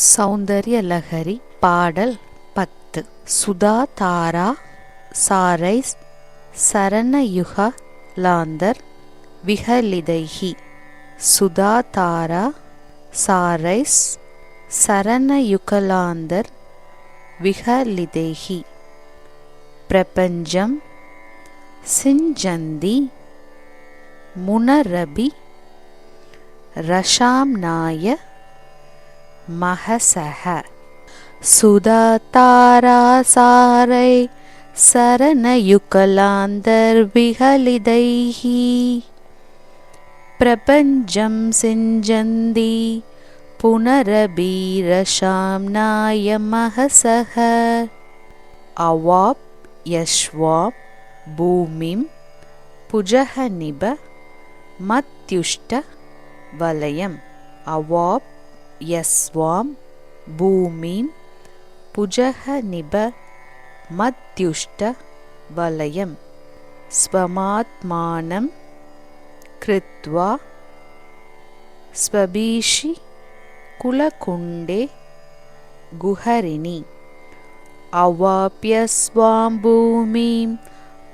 சௌந்தர்ய லஹரி பாடல் பத்து. சுதா தாரா சாரைஸ் சரணயுக லாந்தர் விஹலிதைஹி. சுதா தாரா சாரைஸ் சரணயுகலாந்தர் விஹலிதைஹி. பிரபஞ்சம் சிஞ்சந்தி முனரபி ரஷாம்நாய महसः। सुधातारासारै शरणयुकलान्तर्विहलिदैः। प्रपञ्चं सिञ्जन्ति पुनरबीरशाम्नाय महसः। अवाप् यश्वाप् भूमिं पुजहनिब मत्युष्टवलयम् अवाप् यस्वां भूमिं पुजः निबमद्युष्टबलयं स्वमात्मानं कृत्वा स्वबीषि कुलकुण्डे गुहरिणि। अवाप्यस्वां भूमिं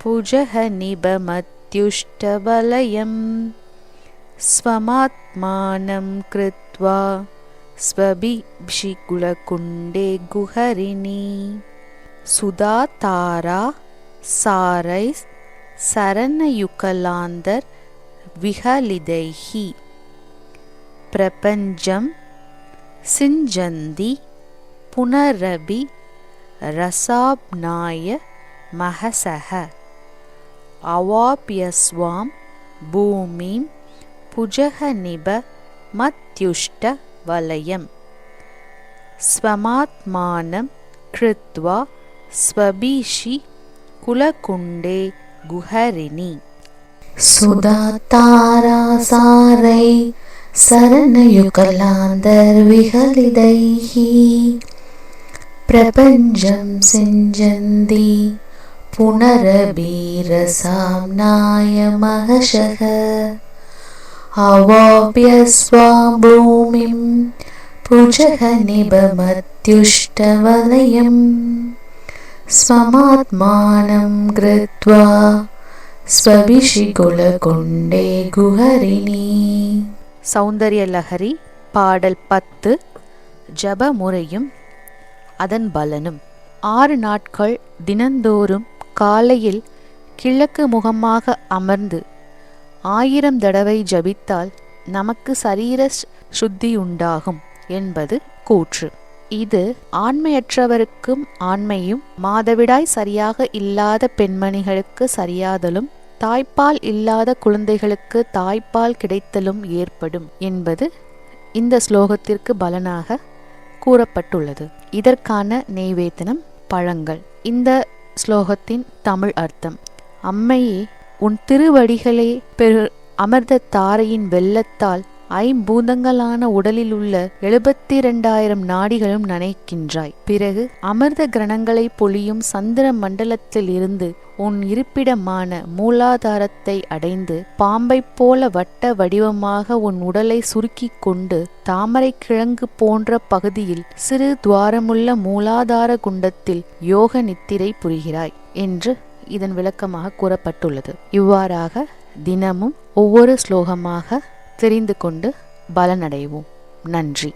पुजनिबमत्युष्टबलयं स्वमात्मानं कृत्वा स्वभिषिकुलकुण्डे गुहरिणि सुधा तारा सारैः शरणयुकलान्दर् विहलिदैः प्रपञ्चं सिञ्जन्ति पुनरपि रसाब्नाय महसः अवाप्य स्वां भूमिं पुजहनिब मत्युष्ट वलयम् स्वमात्मानं कृत्वा स्वबीषि कुलकुण्डे गुहरिणि सुधातारासारै शरणयुकलान्तर्विहलिदैः प्रपञ्चं सिञ्जन्ति पुनरबीरसाम्नाय महशः अवाप्य स्वाभूमिं पुजहनिबमत्युष्टवलयं स्वमात्मानं कृत्वा स्वभिषिकुलकुण्डे गुहरिणि சௌந்தர்ய லஹரி பாடல் பத்து ஜப முறையும் அதன் பலனும் ஆறு நாட்கள் தினந்தோறும் காலையில் கிழக்கு முகமாக அமர்ந்து ஆயிரம் தடவை ஜபித்தால் நமக்கு சரீர சுத்தியுண்டாகும் என்பது கூற்று. இது ஆண்மையற்றவருக்கும் ஆண்மையும் மாதவிடாய் சரியாக இல்லாத பெண்மணிகளுக்கு சரியாதலும் தாய்ப்பால் இல்லாத குழந்தைகளுக்கு தாய்ப்பால் கிடைத்தலும் ஏற்படும் என்பது இந்த ஸ்லோகத்திற்கு பலனாக கூறப்பட்டுள்ளது. இதற்கான நெய்வேத்தனம் பழங்கள். இந்த ஸ்லோகத்தின் தமிழ் அர்த்தம். அம்மையே உன் திருவடிகளே பெரு அமர்ந்த தாரையின் வெள்ளத்தால் ஐம்பூதங்களான உடலில் உள்ள எழுபத்தி இரண்டாயிரம் நாடிகளும் நனைக்கின்றாய். பிறகு அமிர்த கிரணங்களை பொழியும் சந்திர மண்டலத்தில் இருந்து உன் இருப்பிடமான மூலாதாரத்தை அடைந்து பாம்பை போல வட்ட வடிவமாக உன் உடலை சுருக்கிக் கொண்டு தாமரை கிழங்கு போன்ற பகுதியில் சிறு துவாரமுள்ள மூலாதார குண்டத்தில் யோக நித்திரை புரிகிறாய் என்று இதன் விளக்கமாக கூறப்பட்டுள்ளது. இவ்வாறாக தினமும் ஒவ்வொரு ஸ்லோகமாக தெரிந்து கொண்டு பலனடைவோம். நன்றி.